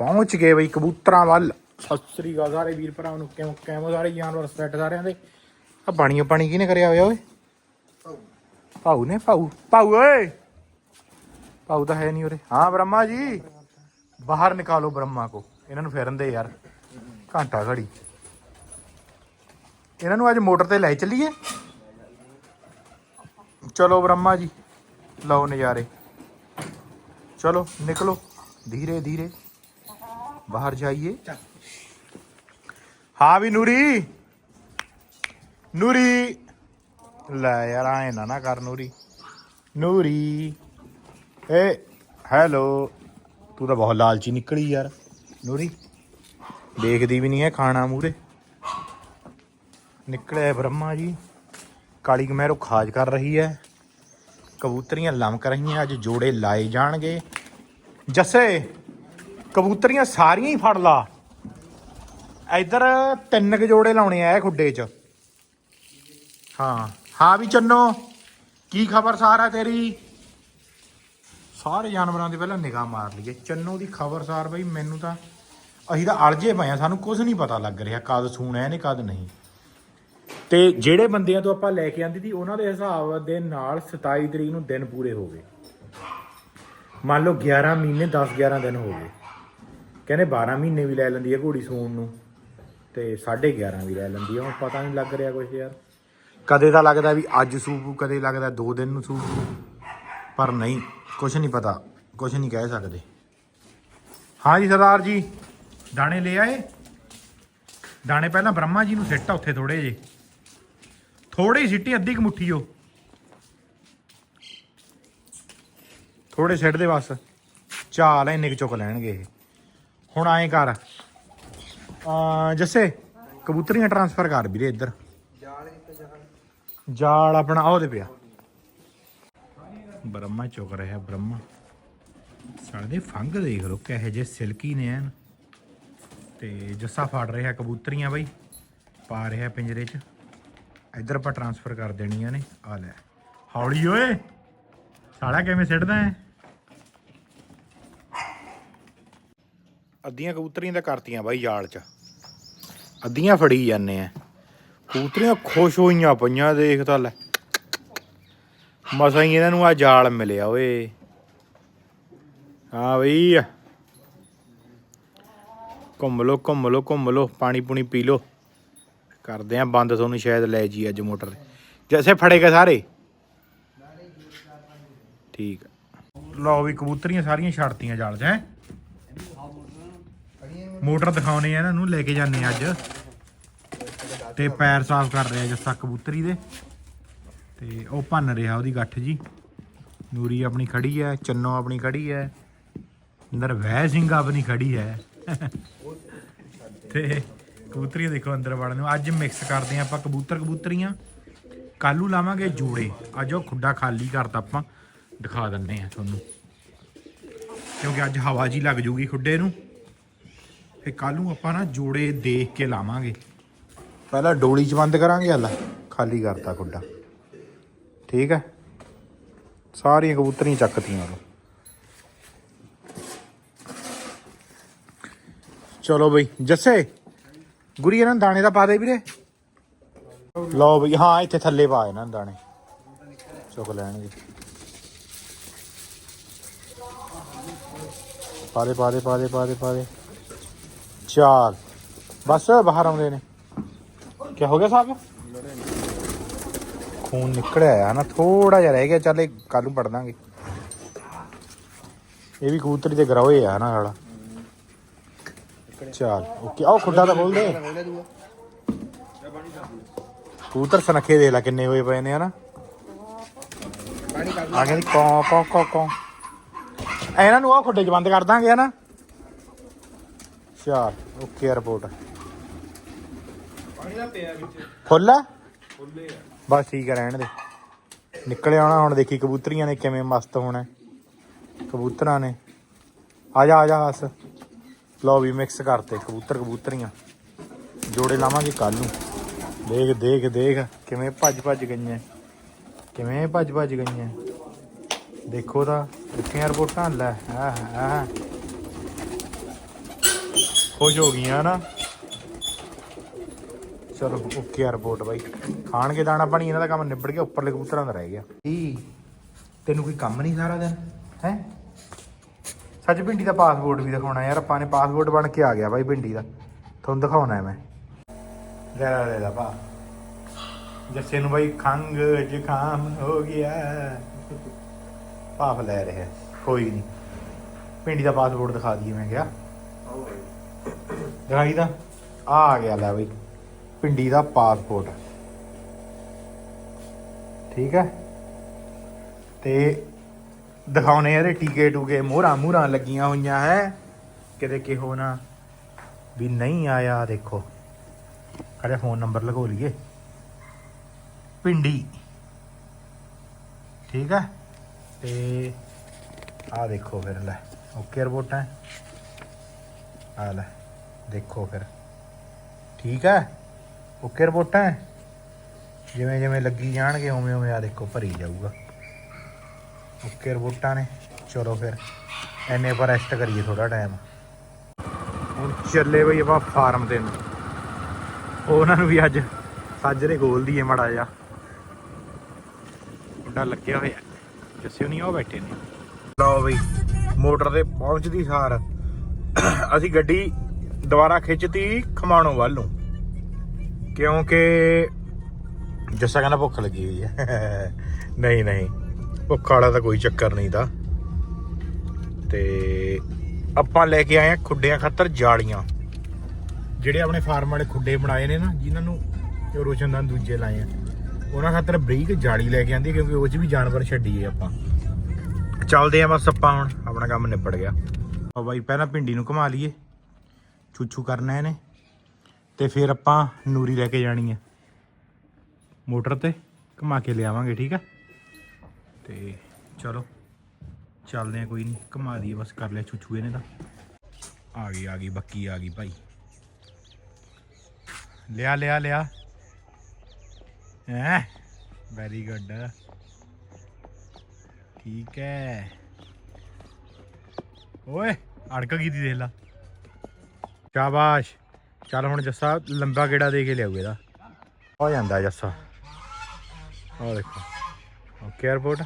ਪਹੁੰਚ ਗਏ ਬਈ ਕਬੂਤਰਾਂ ਵੱਲ। ਸਤਿ ਸ੍ਰੀ ਅਕਾਲ ਸਾਰੇ ਵੀਰ ਭਰਾਵਾਂ ਨੂੰ ਕਿਉਂ ਕਿਵੇਂ ਸਾਰੇ ਜਾਨਵਰ ਸੈੱਟ ਸਾਰਿਆਂ ਦੇ। ਆ ਬਾਣੀਓ ਪਾਣੀ ਕਿਹਨੇ ਕਰਿਆ ਹੋਇਆ ਓਏ? ਭਾਊ ਨੇ ਭਾਊ। ਭਾਊ ਓਏ! ਭਾਊ ਤਾਂ ਹੈ ਨਹੀਂ ਉਰੇ। ਹਾਂ ਬ੍ਰਹਮਾ ਜੀ। ਬਾਹਰ ਨਿਕਾਲੋ ਬ੍ਰਹਮਾ ਕੋ। ਇਹਨਾਂ ਨੂੰ ਫਿਰਨ ਦੇ ਯਾਰ। ਘੰਟਾ ਘੜੀ। ਇਹਨਾਂ ਨੂੰ ਅੱਜ ਮੋਟਰ ਤੇ ਲੈ ਚੱਲੀਏ। ਚਲੋ ਬ੍ਰਹਮਾ ਜੀ। ਲਓ ਨਜ਼ਾਰੇ। ਚਲੋ ਨਿਕਲੋ। ਧੀਰੇ ਧੀਰੇ। ਬਾਹਰ ਜਾਈਏ। ਹਾਂ ਵੀ ਨੂਰੀ। ਨੂਰੀ। ਲੈ ਯਾਰ ਆਏ ਨਾ ਨਾ ਕਰ ਨੂਰੀ। ਨੂਰੀ। ਏ ਹੈਲੋ। ਤੂੰ ਤਾਂ ਬਹੁਤ ਲਾਲਚੀ ਨਿਕਲੀ ਯਾਰ। ਨੂਰੀ ਦੇਖਦੀ ਵੀ ਨਹੀਂ ਹੈ ਖਾਣਾ ਮੂਰੇ ਨਿਕਲਿਆ ਬ੍ਰਹਮਾ ਜੀ। ਕਾਲੀ ਕਮੈਰੋ ਖਾਜ ਕਰ ਰਹੀ ਹੈ ਕਬੂਤਰੀਆਂ ਲਮਕ ਰਹੀਆਂ ਅੱਜ ਜੋੜੇ ਲਾਏ ਜਾਣਗੇ। ਜੱਸੇ! ਕਬੂਤਰੀਆਂ ਸਾਰੀਆਂ ਹੀ ਫੜ ਲਾ। ਇੱਧਰ ਤਿੰਨ ਕੁ ਜੋੜੇ ਲਾਉਣੇ ਆ ਇਹ ਖੁੱਡੇ 'ਚ। ਹਾਂ ਹਾਂ ਵੀ ਚੰਨੋ, ਕੀ ਖਬਰ ਸਾਰਾ ਤੇਰੀ? ਸਾਰੇ ਜਾਨਵਰਾਂ ਦੇ ਪਹਿਲਾਂ ਨਿਗਾਹ ਮਾਰ ਲਈਏ। ਚੰਨੋ ਦੀ ਖਬਰਸਾਰ ਬਈ, ਮੈਨੂੰ ਤਾਂ ਅਸੀਂ ਤਾਂ ਅਲਝੇ ਪਏ ਆ, ਸਾਨੂੰ ਕੁਝ ਨਹੀਂ ਪਤਾ ਲੱਗ ਰਿਹਾ ਕਦ ਸੂਣਾ ਇਹਨੇ ਕਦ ਨਹੀਂ। ਤੇ ਜਿਹੜੇ ਬੰਦਿਆਂ ਤੋਂ ਆਪਾਂ ਲੈ ਕੇ ਆਂਦੀ ਸੀ, ਉਹਨਾਂ ਦੇ ਹਿਸਾਬ ਦੇ ਨਾਲ 27 ਤਰੀਕ ਨੂੰ ਦਿਨ ਪੂਰੇ ਹੋ ਗਏ। ਮੰਨ ਲਓ 11 ਮਹੀਨੇ 10 11 ਦਿਨ ਹੋ ਗਏ। ਕਹਿੰਦੇ 12 ਮਹੀਨੇ ਵੀ ਲੈ ਲੈਂਦੀ ਹੈ ਘੋੜੀ ਸੂਣ ਨੂੰ ਤੇ 11.5 ਵੀ ਲੈ ਲੈਂਦੀ ਹੈ ਹੁਣ ਪਤਾ ਨਹੀਂ ਲੱਗ ਰਿਹਾ ਕੁਝ ਯਾਰ। ਕਦੇ ਤਾਂ ਲੱਗਦਾ ਵੀ ਅੱਜ ਸੂਪੂ, ਕਦੇ ਲੱਗਦਾ 2 ਦਿਨ ਨੂੰ ਸੂਪੂ, ਪਰ ਨਹੀਂ ਕੁਝ ਨਹੀਂ ਪਤਾ ਕੁਝ ਨਹੀਂ ਕਹਿ ਸਕਦੇ। ਹਾਂ ਜੀ ਸਰਦਾਰ ਜੀ, ਦਾਣੇ ਲੈ ਆਏ। ਦਾਣੇ ਪਹਿਲਾਂ ਬ੍ਰਹਮਾ ਜੀ ਨੂੰ ਸਿੱਟਾ ਆ ਉੱਥੇ ਥੋੜੇ ਜੇ ਥੋੜੀ ਸਿੱਟੀ, ਅੱਧੀ ਕੁ ਮੁੱਠੀ ਉਹ। ਥੋੜੇ ਸਿੱਟ ਦੇ ਬਸ। ਚਾਲ ਇੰਨੇ ਕੁ ਚੁੱਕ ਲੈਣਗੇ ਇਹ। ਹੁਣ ਆਏ ਕਰ। ਆ ਜੱਸੇ, ਕਬੂਤਰੀਆਂ ਟਰਾਂਸਫਰ ਕਰ ਵੀਰੇ ਇੱਧਰ। ਜਾਲ ਆਪਣਾ ਆਹ ਉਹਦੇ ਪਿਆ। ਬ੍ਰਹਮਾ ਚੁੱਕ ਰਿਹਾ ਬ੍ਰਹਮਾ। ਸਾਲੇ ਦੇ ਫੰਗ ਦੇਖ ਲੋ ਕਿਹੋ ਜਿਹੇ ਸਿਲਕੀ ਨੇ ਐਨ। ਤੇ ਜੱਸਾ ਫੜ ਰਿਹਾ ਕਬੂਤਰੀਆਂ ਬਈ, ਪਾ ਰਿਹਾ ਪਿੰਜਰੇ 'ਚ। ਇੱਧਰ ਆਪਾਂ ਟਰਾਂਸਫਰ ਕਰ ਦੇਣੀਆਂ ਨੇ ਆ ਲੈ। ਹੌਲੀ ਓਏ ਸਾਲਾ ਕਿਵੇਂ ਸਿੱਟਦਾ ਹੈ ਅੱਧੀਆਂ ਕਬੂਤਰੀਆਂ ਤਾਂ ਕਰਤੀਆਂ ਬਾਈ ਜਾਲ 'ਚ। ਅੱਧੀਆਂ ਫੜੀ ਜਾਂਦੇ ਆ। ਕਬੂਤਰੀਆਂ ਖੁਸ਼ ਹੋਈਆਂ ਪਈਆਂ, ਦੇਖ ਤਾਂ ਲੈ। ਮਸਾਂ ਹੀ ਇਹਨਾਂ ਨੂੰ ਆ ਜਾਲ ਮਿਲਿਆ, ਓਏ। ਹਾਂ ਬਈ। ਘੁੰਮ ਲੋ ਘੁੰਮ ਲੋ ਘੁੰਮ ਲੋ ਪਾਣੀ ਪੂਣੀ ਪੀ ਲੋ ਕਰਦੇ ਆ ਬੰਦ, ਤੁਹਾਨੂੰ ਸ਼ਾਇਦ ਲੈ ਜੀ ਅੱਜ ਮੋਟਰ। ਜੈਸੇ ਫੜੇਗਾ ਸਾਰੇ। ਠੀਕ ਲਓ ਵੀ ਕਬੂਤਰੀਆਂ ਸਾਰੀਆਂ ਛੱਡਤੀਆਂ ਜਾਲ 'ਚ, ਹੈ। ਮੋਟਰ ਦਿਖਾਉਣੇ ਆ ਇਹਨਾਂ ਨੂੰ, ਲੈ ਕੇ ਜਾਂਦੇ ਆ ਅੱਜ। ਤੇ ਪੈਰ ਸਾਫ਼ ਕਰ ਰਿਹਾ ਜੱਸਾ ਕਬੂਤਰੀ ਦੇ। ਤੇ ਉਹ ਭੰਨ ਰਿਹਾ ਉਹਦੀ ਗੱਠ ਜੀ। ਨੂਰੀ ਆਪਣੀ ਖੜੀ ਹੈ, ਚੰਨੋ ਆਪਣੀ ਖੜੀ ਹੈ। ਅੰਦਰ ਵਹਿ ਸਿੰਘ ਆਪਣੀ ਖੜੀ ਹੈ। ਤੇ ਕਬੂਤਰੀਆਂ ਦੇਖੋ ਅੰਦਰ ਵੜਨ ਨੂੰ। ਅੱਜ ਮਿਕਸ ਕਰਦੇ ਆ ਆਪਾਂ ਕਬੂਤਰ ਕਬੂਤਰੀਆਂ। ਕਾਲੂ ਲਾਵਾਂਗੇ ਜੋੜੇ। ਅੱਜ ਉਹ ਖੁੱਡਾ ਖਾਲੀ ਕਰਤਾ ਆਪਾਂ। ਦਿਖਾ ਦਿੰਦੇ ਆ ਤੁਹਾਨੂੰ। ਕਿਉਂਕਿ ਅੱਜ ਹਵਾ ਜੀ ਲੱਗ ਜੂਗੀ ਖੁੱਡੇ ਨੂੰ। ਫੇ ਕੱਲ ਨੂੰ ਆਪਾਂ ਨਾ ਜੋੜੇ ਦੇਖ ਕੇ ਲਾਵਾਂਗੇ। ਪਹਿਲਾਂ ਡੋਲੀ ਚ ਬੰਦ ਕਰਾਂਗੇ ਹਲਾ। ਖਾਲੀ ਕਰਤਾ ਗੁੱਡਾ ਠੀਕ ਹੈ? ਸਾਰੀਆਂ ਕਬੂਤਰੀਆਂ ਚੱਕਤੀਆਂ ਉਹ ਚਲੋ ਬਈ, ਜੱਸੇ, ਗੁਰੀ ਇਹਨਾਂ ਨੂੰ ਦਾਣੇ ਦਾ ਪਾ ਦੇ ਵੀਰੇ। ਲਓ ਬਈ, ਹਾਂ, ਇੱਥੇ ਥੱਲੇ ਪਾ ਇਹਨਾਂ ਨੂੰ ਦਾਣੇ। ਚੁੱਕ ਲੈਣਗੇ। ਪਾ ਦੇ ਪਾ ਦੇ ਪਾ ਦੇ ਪਾ ਦੇ ਪਾ ਦੇ। ਚਾਲ। ਬਸ, ਬਾਹਰ ਆਉਂਦੇ ਨੇ। ਕੀ ਹੋ ਗਿਆ ਸਾਹਿਬ ਖੂਨ ਨਿਕਲਿਆ ਆ ਨਾ ਥੋੜਾ ਜਿਹਾ ਰਹਿ ਗਿਆ। ਚੱਲ ਇਹ ਕੱਲ ਨੂੰ ਪੜ ਦਾਂਗੇ ਇਹ ਵੀ ਕਬੂਤਰੀ ਤੇ ਗਰੋਏ ਆ ਨਾ ਸਾਲਾ। ਚਾਲ, ਓਕੇ। ਆਓ ਖੁੱਡਾ ਤਾਂ ਖੋਲ ਦੇ। ਕਬੂਤਰ ਸਨਖੇ ਦੇ ਲਾ ਕਿੰਨੇ ਹੋਏ ਪਏ ਨੇ, ਹਨਾ। ਆ ਗਏ ਕੌ ਕੌ ਕੌ ਕੌ। ਇਹਨਾਂ ਨੂੰ ਆ ਖੁੱਡੇ 'ਚ ਬੰਦ ਕਰ ਦਾਂਗੇ, ਹਨਾ। ਚਾਲ ਓਕੇ ਰਿਪੋਰਟ ਪਾਣੀ ਦਾ ਪਿਆ ਵਿੱਚ। ਫੁੱਲ ਆ? ਫੁੱਲੇ ਆ। ਬਸ ਠੀਕ ਹੈ ਰਹਿਣ ਦੇ। ਨਿਕਲ ਆਉਣਾ ਹੁਣ ਦੇਖੀ ਕਬੂਤਰੀਆਂ ਨੇ ਕਿਵੇਂ ਮਸਤ ਹੋਣਾ। ਕਬੂਤਰਾਂ ਨੇ। ਆ ਜਾ ਆ ਜਾ ਬਸ ਲਓ ਵੀ ਮਿਕਸ ਕਰਤੇ ਕਬੂਤਰ ਕਬੂਤਰੀਆਂ। ਜੋੜੇ ਲਾਵਾਂਗੇ ਕੱਲ ਨੂੰ। ਦੇਖ ਦੇਖ ਦੇਖ ਕਿਵੇਂ ਭੱਜ ਭੱਜ ਗਈਆਂ। ਕਿਵੇਂ ਭੱਜ ਭੱਜ ਗਈਆਂ। ਦੇਖੋ ਤਾਂ ਦਿੱਤੀਆਂ ਰਿਪੋਰਟਾਂ ਲੈ ਆ ਆ ਖੁਸ਼ ਹੋ ਗਈਆਂ ਨਾ। ਚਲੋ ਓਕੇ ਆ ਰਿਪੋਰਟ ਬਾਈ। ਖਾਣਗੇ ਦਾਣਾ ਪਾਣੀ, ਇਹਨਾਂ ਦਾ ਕੰਮ ਨਿਬੜ ਗਿਆ, ਉੱਪਰਲੇ ਕਬੂਤਰਾਂ ਦਾ ਰਹਿ ਗਿਆ। ਕੀ ਤੈਨੂੰ ਕੋਈ ਕੰਮ ਨਹੀਂ ਸਾਰਾ ਦਿਨ, ਹੈ? ਸੱਚ ਭਿੰਡੀ ਦਾ ਪਾਸਪੋਰਟ ਵੀ ਦਿਖਾਉਣਾ ਯਾਰ, ਆਪਾਂ ਨੇ ਪਾਸਪੋਰਟ ਬਣ ਕੇ ਆ ਗਿਆ ਬਾਈ ਭਿੰਡੀ ਦਾ। ਤੁਹਾਨੂੰ ਦਿਖਾਉਣਾ ਹੈ ਮੈਂ। ਲੈ ਲੈ ਲੈ ਲੈ ਜੱਸੇ ਨੂੰ ਬਾਈ ਖੰਗ ਜ਼ੁਕਾਮ ਹੋ ਗਿਆ। ਭਾਫ ਲੈ ਰਿਹਾ, ਕੋਈ ਨਹੀਂ। ਭਿੰਡੀ ਦਾ ਪਾਸਪੋਰਟ ਦਿਖਾ ਦਈਏ, ਮੈਂ ਕਿਹਾ। ਦਿਖਾਈ ਦਾ? ਆ ਆ ਗਿਆ, ਲੈ ਬਈ। ਪਿੰਡੀ ਦਾ ਪਾਸਪੋਰਟ ਠੀਕ ਹੈ? ਤੇ ਦਿਖਾਉਣੇ ਇਹਦੇ ਟੀਕੇ ਟੂਕੇ। ਮੋਹਰਾਂ ਮੂਹਰਾਂ ਲੱਗੀਆਂ ਹੋਈਆਂ ਹੈ। ਕਿਤੇ ਕਿਹੋ ਨਾ ਵੀ ਨਹੀਂ ਆਇਆ, ਦੇਖੋ। ਕਰੇ ਫੋਨ ਨੰਬਰ ਲਗੋ ਲਈਏ। ਪਿੰਡੀ ਠੀਕ ਹੈ? ਤੇ ਆ ਦੇਖੋ ਫਿਰ, ਲੈ। ਓਕੇ ਰਿਪੋਰਟਾਂ। ਆ ਲੈ। ਦੇਖੋ ਫਿਰ। ਠੀਕ ਹੈ ਓਕੇ ਰਿਪੋਰਟਾਂ? ਜਿਵੇਂ ਜਿਵੇਂ ਲੱਗੀ ਜਾਣਗੇ, ਉਵੇਂ ਉਵੇਂ ਆ ਦੇਖੋ, ਭਰੀ ਜਾਊਗਾ। ਓਕੇ ਰਿਪੋਰਟਾਂ ਨੇ। ਚਲੋ ਫਿਰ ਐਨੇ ਪਰ ਰੈਸਟ ਕਰੀਏ ਥੋੜਾ ਟਾਈਮ ਹੁਣ ਚੱਲੇ ਬਈ ਆਪਾਂ ਫਾਰਮ ਤੇ ਨੂੰ ਉਹਨਾਂ ਨੂੰ ਵੀ ਅੱਜ ਸਾਜਰੇ ਗੋਲ ਦੀਏ ਮੜਾ ਜਾ ਮੁੰਡਾ ਲੱਗਿਆ ਹੋਇਆ। ਜੱਸੇ ਨਹੀਂ ਉਹ ਬੈਠੇ ਨੇ। ਲਓ ਬਈ, ਮੋਟਰ ਤੇ ਪਹੁੰਚਦੀ ਸਾਰ। ਅਸੀਂ ਗੱਡੀ ਦੁਬਾਰਾ ਖਿੱਚਤੀ ਖਮਾਣੋ ਵੱਲ ਨੂੰ। ਕਿਉਂਕਿ ਜੱਸਾ ਕਹਿੰਦਾ ਭੁੱਖ ਲੱਗੀ ਹੋਈ ਹੈ। ਨਹੀਂ ਨਹੀਂ। ਭੁੱਖ ਵਾਲਾ ਤਾਂ ਕੋਈ ਚੱਕਰ ਨਹੀਂ ਦਾ। ਤੇ ਆਪਾਂ ਲੈ ਕੇ ਆਏ ਆ ਖੁੱਡਿਆਂ ਖਾਤਰ ਜਾਲੀਆਂ। ਜਿਹੜੇ ਆਪਣੇ ਫਾਰਮ ਵਾਲੇ ਖੁੱਡੇ ਬਣਾਏ ਨੇ ਨਾ, ਜਿਨ੍ਹਾਂ ਨੂੰ ਰੋਸ਼ਨਦਾਨ ਦੂਜੇ ਲਾਏ ਆ। ਉਹਨਾਂ ਖਾਤਰ ਬਰੀਕ ਜਾਲੀ ਲੈ ਕੇ ਆਂਦੀ, ਕਿਉਂਕਿ ਉਹ 'ਚ ਵੀ ਜਾਨਵਰ ਛੱਡੀਏ ਆਪਾਂ। ਚੱਲਦੇ ਆ ਬਸ ਆਪਾਂ ਹੁਣ, ਆਪਣਾ ਕੰਮ ਨਿਬੜ ਗਿਆ। ਆ ਬਾਈ, ਪਹਿਲਾਂ ਭਿੰਡੀ ਨੂੰ ਘੁਮਾ ਲਈਏ। ਛੂਛੂ ਕਰਨਾ ਇਹਨੇ। ਤੇ ਫਿਰ ਆਪਾਂ ਨੂਰੀ ਲੈ ਕੇ ਜਾਣੀ ਹੈ ਮੋਟਰ ਤੇ ਘੁਮਾ ਕੇ ਲਿਆਵਾਂਗੇ, ਠੀਕ ਹੈ ਤੇ ਚਲੋ, ਚੱਲਦੇ ਆ, ਕੋਈ ਨਹੀਂ ਘੁਮਾ ਦਈਏ, ਬਸ ਕਰ ਲਿਆ ਛੁੱਛੂ ਇਹਨੇ ਤਾਂ। ਆ ਗਈ ਆ ਗਈ, ਬੱਕੀ ਆ ਗਈ ਭਾਈ। ਲਿਆ ਲਿਆ ਲਿਆ। ਹੈ? ਵੈਰੀ ਗੁੱਡ ਠੀਕ ਹੈ ਓਏ, ਅੜਕ ਗਈ ਦੀ ਦੇਖ ਲਾ। ਸ਼ਾਬਾਸ਼। ਚੱਲ ਹੁਣ ਜੱਸਾ ਲੰਬਾ ਗੇੜਾ ਦੇ ਕੇ ਲਿਆਊ ਇਹਦਾ। ਹੋ ਜਾਂਦਾ ਜੱਸਾ। ਆਹ ਦੇਖੋ। ਓਕੇ 에어ਪੋਰਟ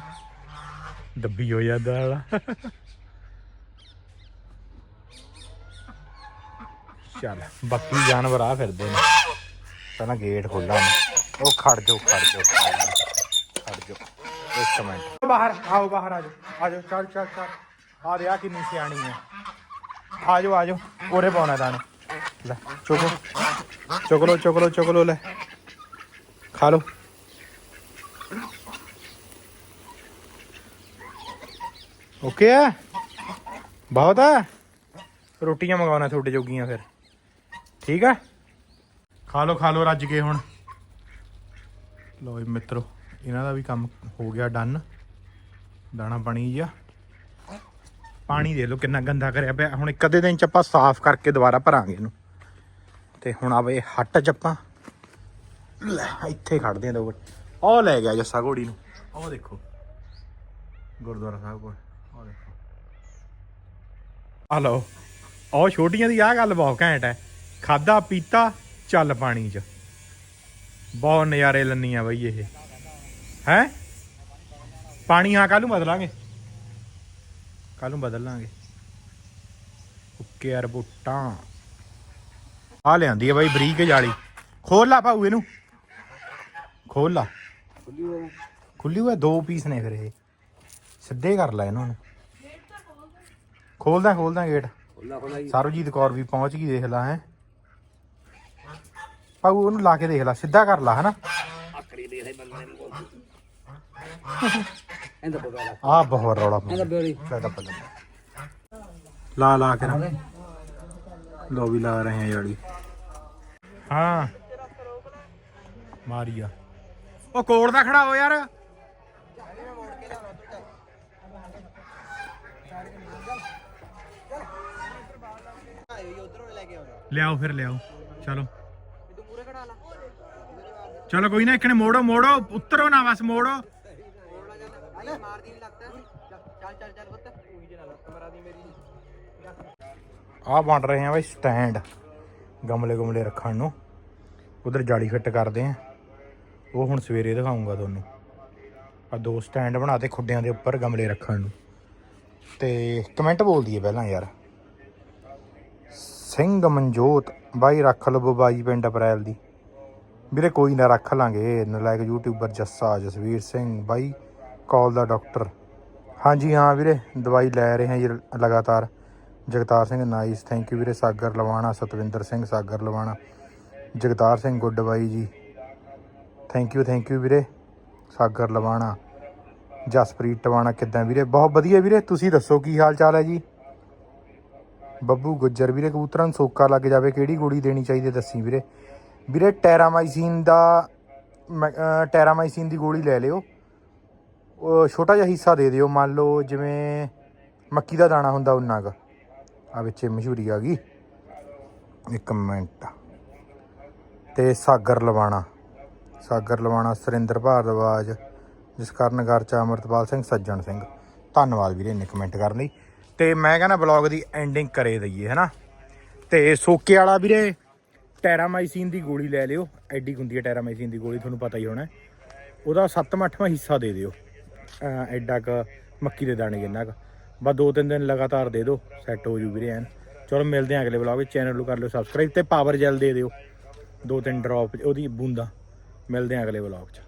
ਦੱਬੀ ਹੋ ਜਾਂਦਾ ਵਾਲਾ ਚੱਲ, ਬਾਕੀ ਜਾਨਵਰ ਆ ਫਿਰਦੇ ਨੇ। ਪਹਿਲਾਂ ਗੇਟ ਖੋਲਾਂ ਉਹ ਖੜ ਜਾਓ ਖੜ ਜਾਓ ਖੜ ਜਾਓ। ਇੱਕ ਮਿੰਟ। ਬਾਹਰ, ਆਓ ਬਾਹਰ ਆ ਜਾਓ। ਚੱਲ ਚੱਲ ਚੱਲ। ਆ ਰਿਆ ਕਿੰਨੀ ਸਿਆਣੀ ਹੈ ਆ ਜਾਓ। ਆ ਉਰੇ ਪਾਉਣਾ ਦਾਣੇ ਲੈ ਚੁਗੋ ਚੁਗ ਲੋ ਚੁਗ ਲੋ ਚੁਗ ਲੋ ਲੈ। ਖਾ ਲੋ ਓਕੇ ਹੈ ਬਹੁਤ ਹੈ ਰੋਟੀਆਂ ਮੰਗਾਉਣਾ ਤੁਹਾਡੇ ਜੋਗੀਆਂ ਫਿਰ। ਠੀਕ ਹੈ ਖਾ ਲੋ ਖਾ ਲੋ ਰੱਜ ਕੇ ਹੁਣ। ਲੋ ਮਿੱਤਰੋ, ਇਹਨਾਂ ਦਾ ਵੀ ਕੰਮ ਹੋ ਗਿਆ ਡਨ। ਦਾਣਾ ਬਣੀ ਜਿਹਾ ਪਾਣੀ ਦੇ ਲੋ ਕਿੰਨਾ ਗੰਦਾ ਕਰਿਆ ਪਿਆ। ਹੁਣ ਇੱਕ ਅੱਧੇ ਦਿਨ ਚ ਆਪਾਂ ਸਾਫ਼ ਕਰਕੇ ਦੁਬਾਰਾ ਭਰਾਂਗੇ ਇਹਨੂੰ। ਤੇ ਹੁਣ ਆਵੇ ਹੱਟ ਚ ਆਪਾਂ ਲੈ, ਇੱਥੇ ਖੜਦੇ ਆ ਦੋ ਉਹ ਲੈ ਗਿਆ ਜੱਸਾ ਘੋੜੀ ਨੂੰ। ਉਹ ਦੇਖੋ। ਗੁਰਦੁਆਰਾ ਸਾਹਿਬ ਕੋਲ। ਉਹ ਦੇਖੋ। ਆ ਉਹ ਛੋਟੀਆਂ ਦੀ ਆਹ ਗੱਲ ਬਹੁਤ ਘੈਂਟ ਹੈ। ਖਾਦਾ, ਪੀਤਾ, ਚੱਲ ਪਾਣੀ 'ਚ। ਬਹੁਤ ਨਜ਼ਾਰੇ ਲੰਨੀਆਂ ਬਈ ਇਹ। ਹੈ? ਪਾਣੀ ਹਾਂ ਕੱਲ ਨੂੰ ਬਦਲਾਂਗੇ। ਕੱਲ ਨੂੰ ਬਦਲ ਲਾਂਗੇ ਓਕੇ ਯਾਰ ਬੁੱਟਾਂ ਆ ਲਿਆਂਦੀ ਹੈ ਬਾਈ ਬਰੀਕ ਜਾਲੀ ਖੋਲ ਲਾ ਭਾਊ ਇਹਨੂੰ ਖੋਲ ਲਾ ਖੁੱਲੀ ਹੋਇਆ ਦੋ ਪੀਸ ਨੇ ਫਿਰ ਇਹ ਸਿੱਧੇ ਕਰ ਲੈ ਇਹਨਾਂ ਨੂੰ ਖੋਲਦਾ ਖੋਲਦਾ ਗੇਟ ਸਰਬਜੀਤ ਕੌਰ ਵੀ ਪਹੁੰਚ ਗਈ ਦੇਖ ਲਾ ਹੈ ਭਾਊ ਉਹਨੂੰ ਲਾ ਕੇ ਦੇਖ ਲਾ ਸਿੱਧਾ ਕਰ ਲਾ ਹਨਾ ਇਹਦਾ ਪਤਾ ਲੱਗ ਆ ਬਹੁਤ ਰੌਲਾ ਇਹਦਾ ਬਿਓਲੀ ਲੈ ਪੱਲੇ ਲਾ। ਲਾ ਕੇ ਨਾ। ਲੋ ਵੀ ਲਾ ਰਹੇ ਆ ਹਾਂ। ਮਾਰੀਆ। ਉਹ ਕੋੜ ਦਾ ਖੜਾ ਹੋ ਯਾਰ। ਲਿਆਓ ਫਿਰ ਲਿਆਓ। ਚਲੋ। ਚਲੋ ਕੋਈ ਨਾ ਇੱਕ ਨੇ ਮੋੜੋ ਮੋੜੋ। ਉਤਰੋ ਨਾ ਬਸ ਮੋੜੋ। ਮਾਰਦੀ ਨਹੀਂ ਲੱਗਦਾ ਚੱਲ ਚੱਲ ਚੱਲ ਪੁੱਤ। ਉਹੀ ਜਨਾ ਲੱਤ ਮਰਾ ਦੀ ਮੇਰੀ। ਆਹ ਬਣ ਰਹੇ ਆ ਬਈ ਸਟੈਂਡ ਗਮਲੇ ਗਮਲੇ ਰੱਖਣ ਨੂੰ। ਉਧਰ ਜਾਲੀ ਫਿੱਟ ਕਰਦੇ ਆ। ਉਹ ਹੁਣ ਸਵੇਰੇ ਦਿਖਾਉਂਗਾ ਤੁਹਾਨੂੰ। ਆ ਦੋ ਸਟੈਂਡ ਬਣਾਤੇ ਖੁੱਡਿਆਂ ਦੇ ਉੱਪਰ ਗਮਲੇ ਰੱਖਣ ਨੂੰ। ਤੇ ਕਮੈਂਟ ਬੋਲ ਦਈਏ ਪਹਿਲਾਂ ਯਾਰ। ਸਿੰਘ ਮਨਜੋਤ ਬਾਈ ਰੱਖ ਲਵੋ ਬਾਈ ਪਿੰਡ ਅਪ੍ਰੈਲ ਦੀ। ਵੀਰੇ ਕੋਈ ਨਾ ਰੱਖ ਲਾਂਗੇ। ਨਲਾਇਕ ਯੂਟਿਊਬਰ ਜੱਸਾ ਜਸਵੀਰ ਸਿੰਘ ਬਾਈ ਕਾਲ ਦਾ ਡਾਕਟਰ। ਹਾਂਜੀ, ਹਾਂ ਵੀਰੇ, ਦਵਾਈ ਲੈ ਰਹੇ ਹਾਂ ਜੀ ਲਗਾਤਾਰ। Jagtar Singh nice thank you ਵੀਰੇ। ਸਾਗਰ ਲਵਾਣਾ, ਸਤਵਿੰਦਰ ਸਿੰਘ, ਸਾਗਰ ਲਵਾਣਾ। ਜਗਤਾਰ ਸਿੰਘ ਗੁੱਡ ਬਾਈ ਜੀ ਥੈਂਕ ਯੂ ਥੈਂਕ ਯੂ ਵੀਰੇ। ਸਾਗਰ ਲਵਾਣਾ, ਜਸਪ੍ਰੀਤ ਟਵਾਣਾ ਕਿੱਦਾਂ ਵੀਰੇ? ਬਹੁਤ ਵਧੀਆ ਵੀਰੇ, ਤੁਸੀਂ ਦੱਸੋ ਕੀ ਹਾਲ ਚਾਲ ਹੈ ਜੀ? ਬੱਬੂ ਗੁੱਜਰ ਵੀਰੇ, ਕਬੂਤਰਾਂ ਨੂੰ ਸੋਕਾ ਲੱਗ ਜਾਵੇ, ਕਿਹੜੀ ਗੋਲੀ ਦੇਣੀ ਚਾਹੀਦੀ ਹੈ ਦੱਸੀ ਵੀਰੇ? ਵੀਰੇ, ਟੈਰਾਮਾਈਸਿਨ ਦਾ, ਮ- ਅਹ, ਟੈਰਾਮਾਈਸਿਨ ਦੀ ਗੋਲੀ ਲੈ ਲਿਓ। ਛੋਟਾ ਜਿਹਾ ਹਿੱਸਾ ਦੇ ਦਿਓ, ਮੰਨ ਲਓ ਜਿਵੇਂ ਮੱਕੀ ਦਾ ਦਾਣਾ ਹੁੰਦਾ ਉਨਾ ਕੁ ਆ ਵਿੱਚ ਮਸ਼ਹੂਰੀ ਆ ਗਈ। ਇੱਕ ਮਿੰਟ। ਤੇ ਸਾਗਰ ਲਵਾਣਾ। ਸਾਗਰ ਲਵਾਣਾ, ਸੁਰਿੰਦਰ ਭਾਰਦਵਾਜ ਜਸਕਰਨ ਗਰਚਾ ਅਮਰਤਪਾਲ ਸਿੰਘ, ਸੱਜਣ ਸਿੰਘ। ਧੰਨਵਾਦ ਵੀਰੇ, ਇੰਨੇ ਕਮੈਂਟ ਕਰਨ ਲਈ। ਤੇ ਮੈਂ ਕਹਿੰਦਾ ਬਲੌਗ ਦੀ ਐਂਡਿੰਗ ਕਰੇ ਦਈਏ, ਹੈਨਾ? ਤੇ ਸੋਕੇ ਵਾਲਾ ਵੀਰੇ, ਟੈਰਾਮਾਈਸਿਨ ਦੀ ਗੋਲੀ ਲੈ ਲਿਓ। ਐਡੀ ਹੁੰਦੀ ਹੈ ਟੈਰਾਮਾਈਸਿਨ ਦੀ ਗੋਲੀ, ਤੁਹਾਨੂੰ ਪਤਾ ਹੀ ਹੋਣਾ। ਉਹਦਾ 7ਵਾਂ 8ਵਾਂ ਹਿੱਸਾ ਦੇ ਦਿਓ। ਐਡਾ ਕ ਮੱਕੀ ਦੇ ਦਾਣੇ ਜਿੰਨਾ ਕ। ਬਸ ਦੋ ਤਿੰਨ ਦਿਨ ਲਗਾਤਾਰ ਦੇ ਦਿਓ ਸੈੱਟ ਹੋ ਜੂ ਵੀਰੇ ਐਨ। ਚਲੋ ਮਿਲਦੇ ਆਂ ਅਗਲੇ ਵਲੌਗ ਵਿੱਚ। ਚੈਨਲ ਨੂੰ ਕਰ ਲਿਓ ਸਬਸਕ੍ਰਾਈਬ ਤੇ ਪਾਵਰ ਜੈਲ ਦੇ ਦਿਓ। ਦੋ ਤਿੰਨ ਡ੍ਰੌਪ ਉਹਦੀ ਬੂੰਦਾਂ। ਮਿਲਦੇ ਆਂ ਅਗਲੇ ਵਲੌਗ 'ਚ।